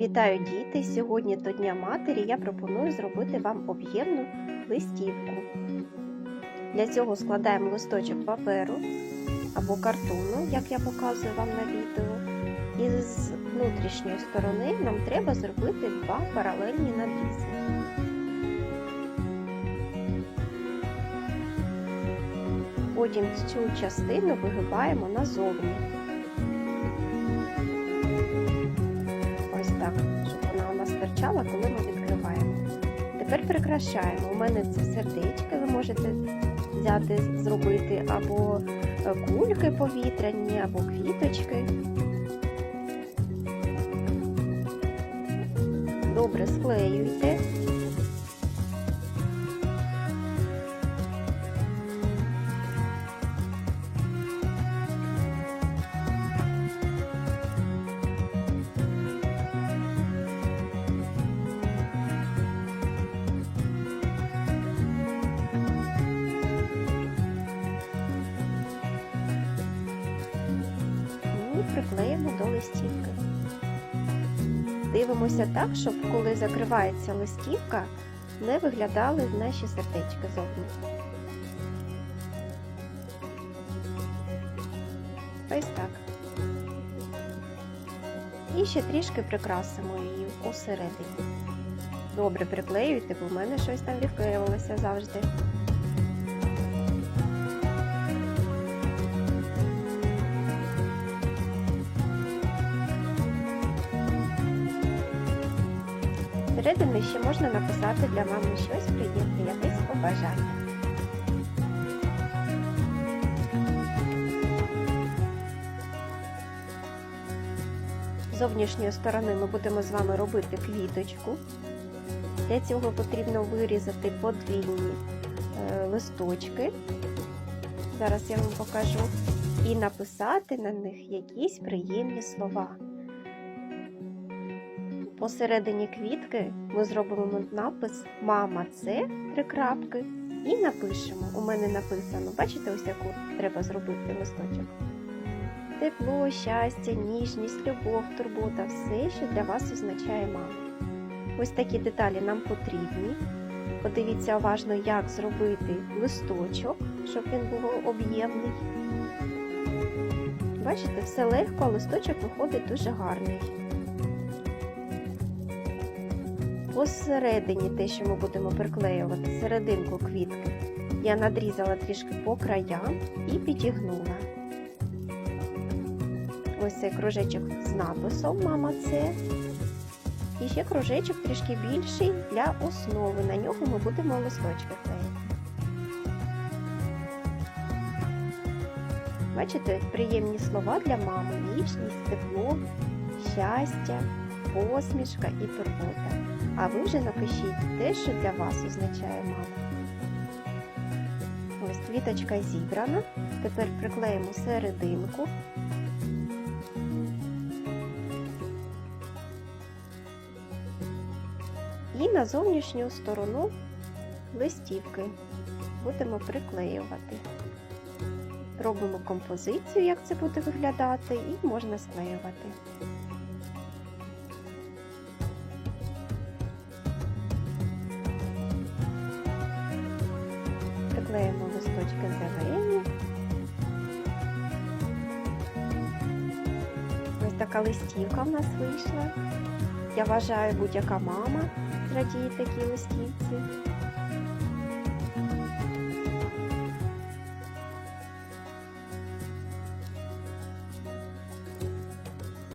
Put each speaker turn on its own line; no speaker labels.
Вітаю діти! Сьогодні до Дня Матері я пропоную зробити вам об'ємну листівку. Для цього складаємо листочок паперу або картону, як я показую вам на відео. І з внутрішньої сторони нам треба зробити два паралельні надрізи. Потім цю частину вигибаємо назовні. Торчала, коли ми відкриваємо. Тепер прикрашаємо. У мене це сердечки, ви можете взяти, зробити або е, кульки повітряні, або квіточки. Добре склеюйте. Приклеїмо до листівки. Дивимося так, щоб коли закривається листівка, не виглядали наші сердечки зовні. Ось так. І ще трішки прикрасимо її усередині. Добре приклеюйте, бо в мене щось там відклеювалося завжди. Всередину ще можна написати для мами щось приємне, якесь побажання. З зовнішньої сторони ми будемо з вами робити квіточку. Для цього потрібно вирізати подвійні е, листочки. Зараз я вам покажу. І написати на них якісь приємні слова. Посередині квітки ми зробимо напис Мама це три крапки і напишемо. У мене написано, бачите, ось яку треба зробити листочок. Тепло, щастя, ніжність, любов, турбота все, що для вас означає мама. Ось такі деталі нам потрібні. Подивіться уважно, як зробити листочок, щоб він був об'ємний. Бачите, все легко, а листочок виходить дуже гарний. Посередині те, що ми будемо приклеювати серединку квітки, я надрізала трішки по краям і підігнула. Ось цей кружечок з написом Мама це. І ще кружечок трішки більший для основи. На нього ми будемо листочки клеїти. Бачите, приємні слова для мами, ніжність, тепло, щастя, посмішка і турбота. А ви вже напишіть те, що для вас означає мама. Ось квіточка зібрана. Тепер приклеїмо серединку. І на зовнішню сторону листівки будемо приклеювати. Робимо композицію, як це буде виглядати, і можна склеювати. Приклеїмо листочки зелені. Ось така листівка в нас вийшла. Я вважаю, будь-яка мама радіє такій листівці.